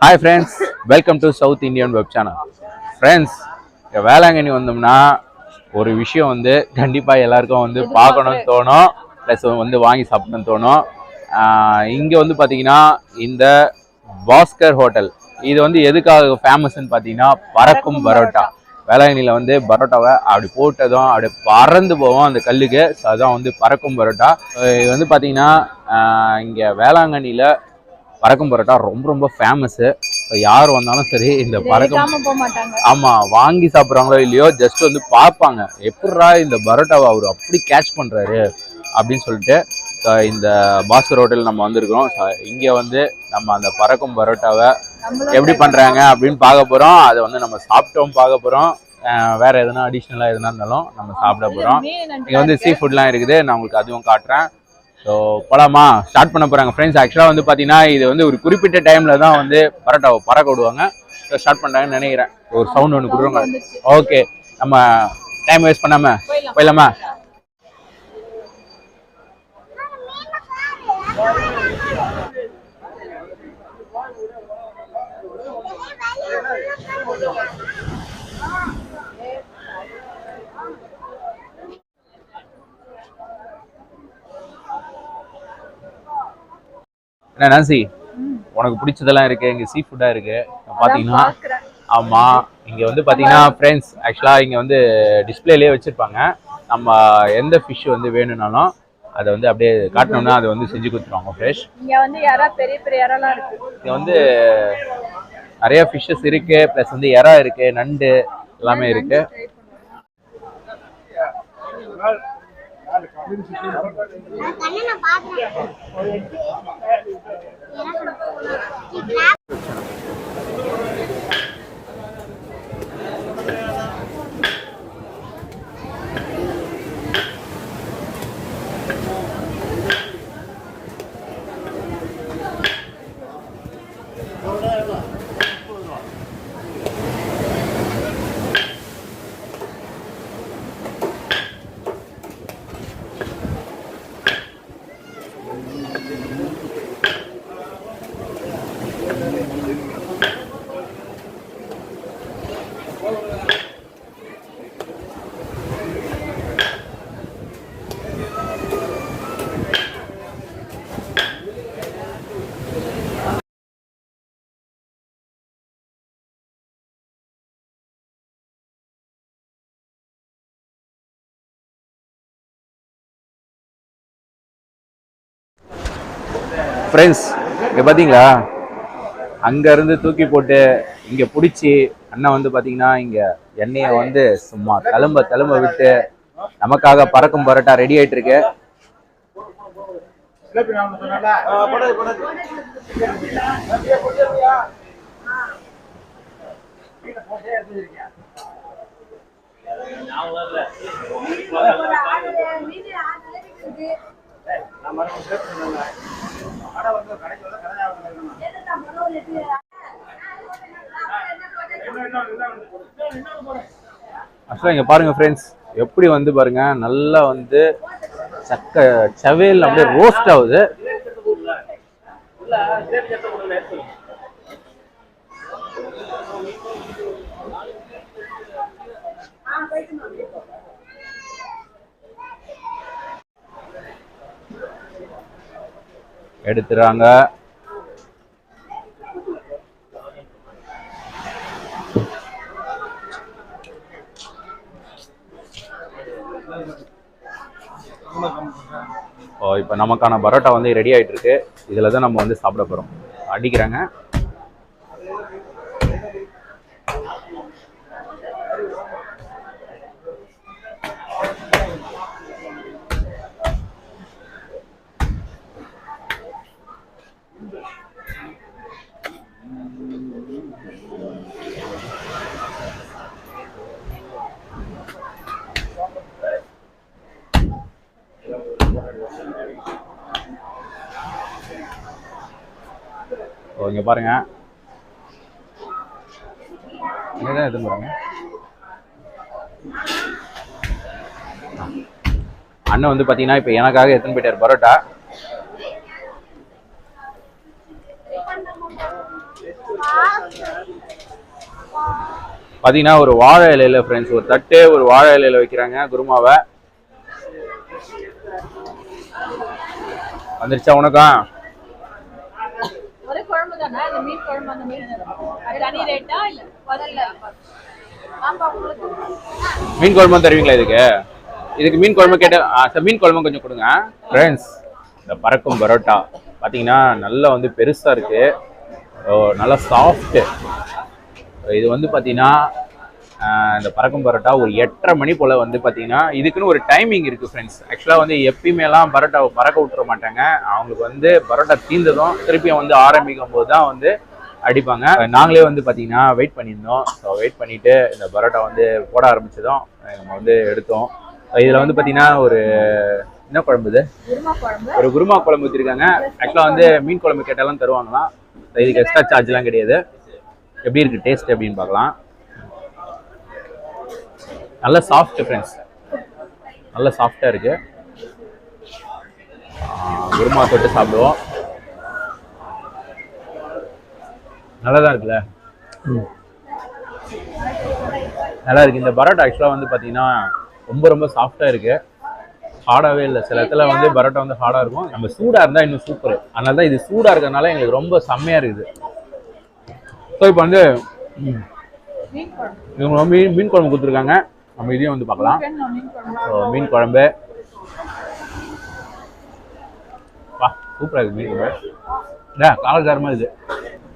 Hi friends welcome to south Indian web channel friends இங்கே வேளாங்கண்ணி வந்தோம்னா ஒரு விஷயம் வந்து கண்டிப்பாக எல்லாருக்கும் வந்து பார்க்கணும்னு தோணும். ப்ளஸ் வந்து வாங்கி சாப்பிடணும்னு தோணும். இங்கே வந்து பார்த்தீங்கன்னா இந்த பாஸ்கர் ஹோட்டல். இது வந்து எதுக்காக ஃபேமஸ்ன்னு பார்த்தீங்கன்னா பறக்கும் பரோட்டா. வேளாங்கண்ணியில் வந்து பரோட்டாவை அப்படி போட்டதும் அப்படி பறந்து போவோம் அந்த கல்லுக்கு. ஸோ அதான் வந்து பறக்கும் பரோட்டா. இது வந்து பார்த்தீங்கன்னா இங்கே வேளாங்கண்ணியில் பறக்கும் பரோட்டா ரொம்ப ரொம்ப ஃபேமஸ்ஸு யார் வந்தாலும் சரி இந்த பறக்கும் எடுக்காம போக மாட்டாங்க. ஆமா வாங்கி சாப்பிட்றாங்களோ இல்லையோ ஜஸ்ட் வந்து பார்ப்பாங்க. எப்படிரா இந்த பரோட்டாவை அவர் அப்படி கேட்ச் பண்றாரு அப்படின்னு சொல்லிட்டு இந்த பாஸ்கர் ஹோட்டல் நம்ம வந்திருக்கிறோம். இங்க வந்து நம்ம அந்த பறக்கும் பரோட்டாவை எப்படி பண்றாங்க அப்படின்னு பார்க்க போறோம். அதை வந்து நம்ம சாப்பிட்டோம் பார்க்க அஹ் வேற எதுனா அடிஷ்னலா எதுனா இருந்தாலும் நம்ம சாப்பிட நண்டு இங்க வந்து சீ ஃபுட்லாம் இருக்குது. நான் உங்களுக்கு அதுவும் காட்டுறேன். ஸோ போலாமா? ஸ்டார்ட் பண்ண போகிறாங்க ஃப்ரெண்ட்ஸ் ஆக்சுவலாக வந்து பார்த்தீங்கன்னா இது வந்து ஒரு குறிப்பிட்ட டைமில் தான் வந்து பரோட்டாவை பறக்க விடுவாங்க. ஸோ ஸ்டார்ட் பண்ணுறாங்கன்னு நினைக்கிறேன். ஒரு சவுண்ட் ஒன்று கொடுக்குறோங்க ஓகே நம்ம டைம் வேஸ்ட் பண்ணாம போயிடலாம். என்ன நான்சி? உனக்கு பிடிச்சதெல்லாம் இருக்கு இங்க சீ ஃபுட்டா இருக்கு. பாத்தீங்கன்னா. ஆமா இங்க வந்து பாத்தீங்கன்னா ஃப்ரெண்ட்ஸ் ஆக்சுவலா இங்க வந்து டிஸ்பிளேலயே வச்சிருப்பாங்க. நம்ம எந்த ஃபிஷ் வந்து வேணும்னாலும் அதை வந்து அப்படியே காட்டினோம்னா அதை வந்து செஞ்சு கொடுத்துருவாங்க ஃப்ரெஷ் இங்க வந்து யாரா பெரிய பெரிய யாரெல்லாம் இருக்கு. இங்க வந்து நிறைய ஃபிஷ்ஷஸ் இருக்கு ப்ளஸ் வந்து எறா இருக்கு நண்டு எல்லாமே இருக்கு. Try பண்ணுவோம். ஃப்ரெண்ட்ஸ் இங்க பாத்தீங்களா? அங்க இருந்து தூக்கி போட்டு இங்க பிடிச்சி அண்ணன் வந்து பாத்தீங்கன்னா இங்க எண்ணெயை வந்து சும்மா தழும்ப தழும்ப விட்டு நமக்காக பறக்கும் பரோட்டா ரெடி ஆயிட்டு இருக்கு ஆக்சுவலாக இங்கே பாருங்க ஃப்ரெண்ட்ஸ் எப்படி வந்து பாருங்க நல்லா வந்து சக்க சவேலில் அப்படியே ரோஸ்ட் ஆகுது. எடுத்துறாங்க. இப்போ நமக்கான பரோட்டா வந்து ரெடி ஆகிட்டு இருக்கு இதில் தான் நம்ம வந்து சாப்பிட போகிறோம் அடிக்கிறாங்க. ஓ இங்கே பாருங்க. இங்கே தான் எதுவும் பாருங்க. அண்ணன் வந்து பார்த்தீங்கன்னா இப்போ எனக்காக எத்தனை போயிட்டார் பரோட்டா பார்த்தீங்கன்னா ஒரு வாழை இலையில ஃப்ரெண்ட்ஸ் ஒரு தட்டு ஒரு வாழை இலையில வைக்கிறாங்க குருமாவை. வந்துருச்சா உனக்கா? தானே இந்த மீன் குழம்பு அந்த மீன் அது தனி ரேட்டா இல்ல? முதல்ல மீன் குழம்பு தருவீங்களா இதுக்கு? இதுக்கு மீன் குழம்பு கேட்ட மீன் குழம்பு கொஞ்சம் கொடுங்க. ஃப்ரெண்ட்ஸ் இந்த பறக்கும் பரோட்டா. பார்த்தீங்கன்னா நல்லா வந்து பெருசாக இருக்கு. ஓ, நல்லா சாஃப்ட்டு இது வந்து பார்த்தீங்கன்னா இந்த பறக்கும் பரோட்டா ஒரு எட்டரை மணி போல் வந்து பார்த்தீங்கன்னா இதுக்குன்னு ஒரு டைமிங் இருக்குது ஃப்ரெண்ட்ஸ் ஆக்சுவலாக வந்து எப்பயுமேலாம் பரோட்டாவை பறக்க விட்டுற மாட்டாங்க. அவங்களுக்கு வந்து பரோட்டா தீர்ந்ததும் திருப்பியும் வந்து ஆரம்பிக்கும் போது தான் வந்து அடிப்பாங்க. நாங்களே வந்து பார்த்தீங்கன்னா வெயிட் பண்ணியிருந்தோம். ஸோ வெயிட் பண்ணிட்டு இந்த பரோட்டா வந்து போட ஆரம்பிச்சதும் நம்ம வந்து எடுத்தோம். இதில் வந்து பார்த்தீங்கன்னா ஒரு என்ன குழம்பு இது? ஒரு குருமா குழம்பு ஊற்றிருக்காங்க ஆக்சுவலாக வந்து மீன் குழம்பு கேட்டாலும் தருவாங்களாம். இதுக்கு எக்ஸ்ட்ரா சார்ஜ்லாம் கிடையாது. எப்படி இருக்கு டேஸ்ட் அப்படின்னு பார்க்கலாம். நல்ல சாஃப்ட் ஃப்ரெண்ட்ஸ் நல்ல சாஃப்டாக இருக்கு. ஆ, குருமா தொட்டு சாப்பிடுவோம். நல்லா தான் இருக்குல்ல நல்லா இருக்கு. இந்த பரோட்டா ஆக்சுவலாக வந்து பார்த்தீங்கன்னா ரொம்ப ரொம்ப சாஃப்டாக இருக்கு. ஹார்டாகவே இல்லை. சில இடத்துல வந்து பரோட்டா வந்து ஹார்டாக இருக்கும். நம்ம சூடாக இருந்தால் இன்னும் சூப்பர் அதனால தான் இது சூடாக இருக்கிறதுனால எங்களுக்கு ரொம்ப செம்மையாக இருக்குது. ஸோ இப்போ வந்து இவங்க மீன் மீன் குழம்பு கொடுத்துருக்காங்க. நம்ம இதையும் வந்து பார்க்கலாம். வேணும் மீன் குழம்பு? ஸோ மீன் குழம்பு. வா சூப்பராக இருக்குது மீன் குழம்பு. இல்லை காலசாரமாக இருக்குது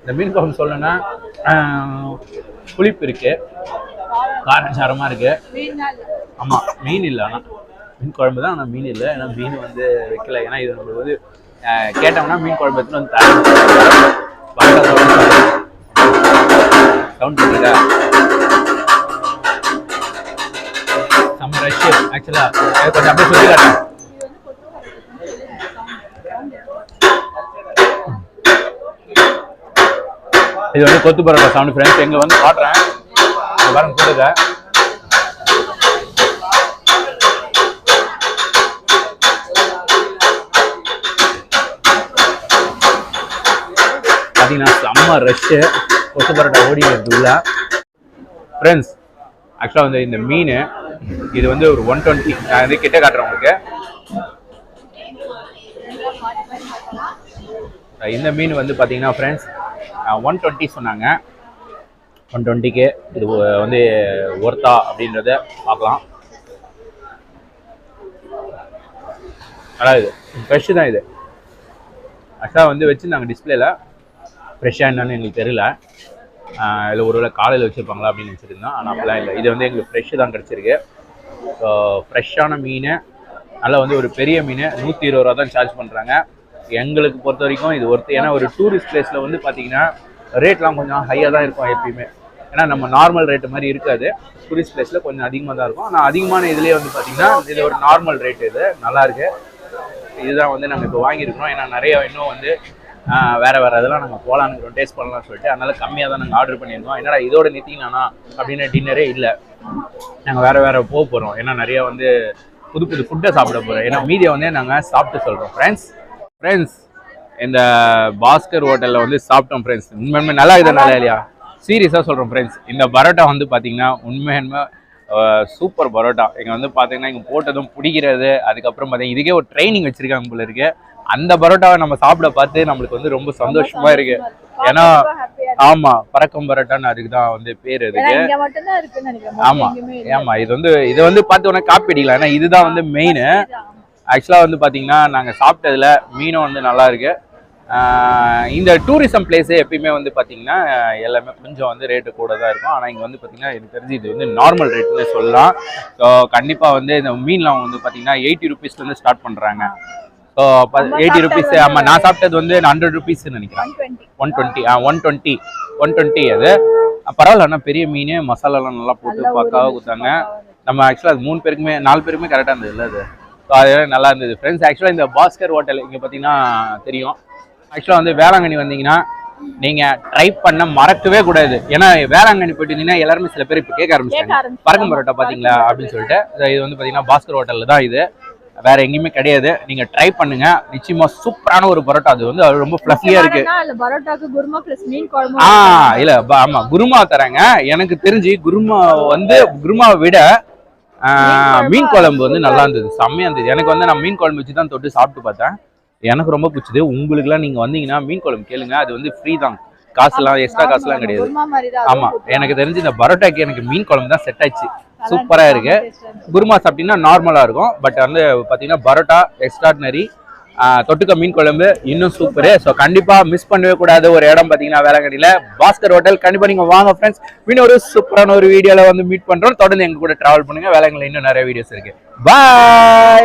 இந்த மீன் குழம்பு சொல்லணும்னா புளிப்பு இருக்கு. காரசாரமாக இருக்கு. மீன் தான் இல்ல. ஆமாம் மீன் இல்லை ஆனால் மீன் குழம்பு தான் ஆனால் மீன் இல்லை. ஏன்னா மீன் வந்து வைக்கல. ஏன்னா இது நம்மளுக்கு வந்து கேட்டோம்னா மீன் குழம்பு எடுத்துன்னு வந்து தரேன் சவுண்ட் பண்ணிட்டா செம்ம ரஷ்ஷு ஆக்சுவலாக கொஞ்சம் அப்படியே சொல்லி காட்டேன் இது வந்து கொத்து பரோட்டா சவுண்ட் ஃப்ரெண்ட்ஸ் எங்க வந்து காட்டுறேன் இங்க பாருங்க கொடுங்க பார்த்தீங்கன்னா செம்ம ரஷ்ஷு கொத்து பரோட்டா ஓடி உள்ள ஃப்ரெண்ட்ஸ் ஆக்சுவலாக வந்து இந்த மீன் இது வந்து ஒரு ஒன் டுவெண்ட்டி நான் வந்து கிட்ட காட்டுறேன் உங்களுக்கு. இந்த மீன் வந்து பார்த்தீங்கன்னா ஃப்ரெண்ட்ஸ் ஒன் டுவெண்ட்டி சொன்னாங்க. ஒன் டுவெண்ட்டிக்கு இது வந்து ஒர்த்தா அப்படின்றத பார்க்கலாம். நல்லா இது ஃப்ரெஷ்ஷு தான் இது. ஆக்சுவலாக வந்து வச்சுருந்தாங்க டிஸ்பிளேல ஃப்ரெஷ்ஷாக என்னன்னு எங்களுக்கு தெரியல. இல்லை ஒருவேளை காலையில் வச்சுருப்பாங்களா அப்படின்னு நினச்சிருந்தோம் ஆனால் அப்படிலாம் இல்லை. இது வந்து எங்களுக்கு ஃப்ரெஷ்ஷு தான் கிடச்சிருக்கு. ஸோ ஃப்ரெஷ்ஷான மீன் நல்லா வந்து ஒரு பெரிய மீன் நூற்றி இருபது ரூபா தான் சார்ஜ் பண்ணுறாங்க எங்களுக்கு பொறுத்த வரைக்கும் இது ஒருத்தர் ஏன்னா ஒரு டூரிஸ்ட் பிளேஸில் வந்து பார்த்தீங்கன்னா ரேட்லாம் கொஞ்சம் ஹையாக தான் இருக்கும் எப்பயுமே. ஏன்னா நம்ம நார்மல் ரேட்டு மாதிரி இருக்காது. டூரிஸ்ட் பிளேஸில் கொஞ்சம் அதிகமாக தான் இருக்கும். ஆனால் அதிகமான இதுலேயே வந்து பார்த்தீங்கன்னா இது ஒரு நார்மல் ரேட் இது. நல்லாயிருக்கு இதுதான் வந்து நாங்கள் இப்போ வாங்கியிருக்கிறோம். ஏன்னா நிறையா இன்னும் வந்து வேறு வேறு இதெல்லாம் நாங்கள் போகலான்னு டேஸ்ட் பண்ணலாம்னு சொல்லிட்டு அதனால் கம்மியாக தான் நாங்கள் ஆர்டர் பண்ணியிருந்தோம். என்னடா இதோட நிறுத்திங்களாண்ணா அப்படின்னு டின்னரே இல்லை. நாங்கள் வேறு வேறு போக போகிறோம் ஏன்னா நிறையா வந்து புது புது ஃபுட்டை சாப்பிட போகிறோம் ஏன்னா மீதியை வந்து நாங்கள் சாப்பிட்டு சொல்கிறோம் ஃப்ரெண்ட்ஸ் ஃப்ரெண்ட்ஸ் இந்த பாஸ்கர் ஹோட்டலில் வந்து சாப்பிட்டோம் ஃப்ரெண்ட்ஸ் உண்மையுமே நல்லா இருக்குது நல்லா இல்லையா? சீரியஸாக சொல்கிறோம் ஃப்ரெண்ட்ஸ் இந்த பரோட்டா வந்து பார்த்தீங்கன்னா உண்மையுமே சூப்பர் பரோட்டா. இங்கே வந்து பார்த்தீங்கன்னா இங்கே போட்டதும் பிடிக்கிறது. அதுக்கப்புறம் பார்த்தீங்கன்னா இதுக்கே ஒரு ட்ரைனிங் வச்சுருக்காங்க போல இருக்கு. அந்த பரோட்டாவை நம்ம சாப்பிட பார்த்து நம்மளுக்கு வந்து ரொம்ப சந்தோஷமா இருக்கு. ஏன்னா ஆமா பறக்கும் பரோட்டான்னு அதுக்கு. தான் வந்து பேர் நினைக்கிறேன். ஆமா. ஆமா இது வந்து இதை வந்து பார்த்து உடனே காப்பி அடிக்கலாம். ஏன்னா இதுதான் வந்து மெயின் ஆக்சுவலாக வந்து பார்த்தீங்கன்னா நாங்கள் சாப்பிட்டதுல மீனும் வந்து நல்லா இருக்கு. இந்த டூரிசம் பிளேஸே எப்பயுமே வந்து பார்த்தீங்கன்னா எல்லாமே கொஞ்சம் வந்து ரேட்டு கூட தான் இருக்கும். ஆனால் இங்கே வந்து பார்த்தீங்கன்னா எனக்கு தெரிஞ்சு இது வந்து நார்மல் ரேட்னு சொல்லலாம். ஸோ கண்டிப்பாக வந்து இந்த மீன்லாம் வந்து பார்த்தீங்கன்னா எயிட்டி ருபீஸ்லேருந்து ஸ்டார்ட் பண்ணுறாங்க எயிட்டி ருபீஸ் ஆமாம் நான் சாப்பிட்டது வந்து ஹண்ட்ரட் ருபீஸ்ன்னு நினைக்கிறேன். 120 ஒன் டுவெண்ட்டி ஆ ஒன் டுவெண்ட்டி ஒன் டுவெண்ட்டி அது. பரவாயில்ல ஆனால் பெரிய மீன் மசாலாலாம் நல்லா போட்டு பக்காவாக கொடுத்தாங்க. நம்ம ஆக்சுவலாக அது மூணு பேருக்குமே நாலு பேருக்குமே கரெக்டாக இருந்தது இல்லை அது. ஸோ அது நல்லா இருந்தது. ஃப்ரெண்ட்ஸ் ஆக்சுவலாக இந்த பாஸ்கர் ஹோட்டல் இங்கே பார்த்தீங்கன்னா தெரியும். ஆக்சுவலாக வந்து வேளாங்கண்ணி வந்தீங்கன்னா நீங்கள் ட்ரை பண்ண மறக்கவே கூடாது. ஏன்னா வேளாங்கண்ணி போயிட்டு இருந்தீங்கன்னா எல்லாருமே சில பேர் இப்போ கேட்க ஆரம்பிச்சிட்டாங்க. பறக்கும் பரோட்டா பார்த்தீங்களா அப்படின்னு சொல்லிட்டு. இது வந்து பார்த்தீங்கன்னா பாஸ்கர் ஹோட்டலில் தான் இது. வேற எங்கேயுமே கிடையாது. நீங்க ட்ரை பண்ணுங்க. நிச்சயமா சூப்பரான ஒரு பரோட்டா. அது வந்து அது ரொம்ப ஃப்ளஃபியா இருக்கு. முக்கியமானதுன்னா, இல்ல பரோட்டாக்கு குருமா பிளஸ் மீன் குழம்பு ஆ இல்ல ஆமா குருமா தராங்க. எனக்கு தெரிஞ்சு குருமா வந்து குருமாவை விட மீன் குழம்பு வந்து நல்லா இருந்தது. செம்மையா இருந்தது. எனக்கு வந்து நான் மீன் குழம்பு வச்சு தான் தொட்டு சாப்பிட்டு பார்த்தேன். எனக்கு ரொம்ப பிடிச்சது. உங்களுக்குலாம் நீங்க வந்தீங்கன்னா மீன் குழம்பு கேளுங்க. அது வந்து ஃப்ரீ தான். காசுலாம் எக்ஸ்ட்ரா காசுலாம் கிடையாது. குருமா மாதிரி தான். ஆமா எனக்கு தெரிஞ்சு இந்த பரோட்டாக்கு எனக்கு மீன் குழம்பு தான் செட் ஆச்சு சூப்பரா இருக்கு. குருமா சாப்பிட்டீங்கன்னா நார்மலா இருக்கும். பட் வந்து பாத்தீங்கன்னா பரோட்டா எக்ஸ்ட்ராடினரி தொட்டுக்க மீன் குழம்பு இன்னும் சூப்பரு ஸோ கண்டிப்பா மிஸ் பண்ணவே கூடாது. ஒரு இடம் பாத்தீங்கன்னா வேளாங்கண்ணில. பாஸ்கர் ஹோட்டல் கண்டிப்பா நீங்க வாங்க ஃப்ரெண்ட்ஸ் இன்னும் ஒரு சூப்பரான ஒரு வீடியோல வந்து மீட் பண்றோம். தொடர்ந்து எங்க கூட டிராவல் பண்ணுங்க. வேளாங்கண்ணில இன்னும் நிறைய வீடியோஸ் இருக்கு. பாய்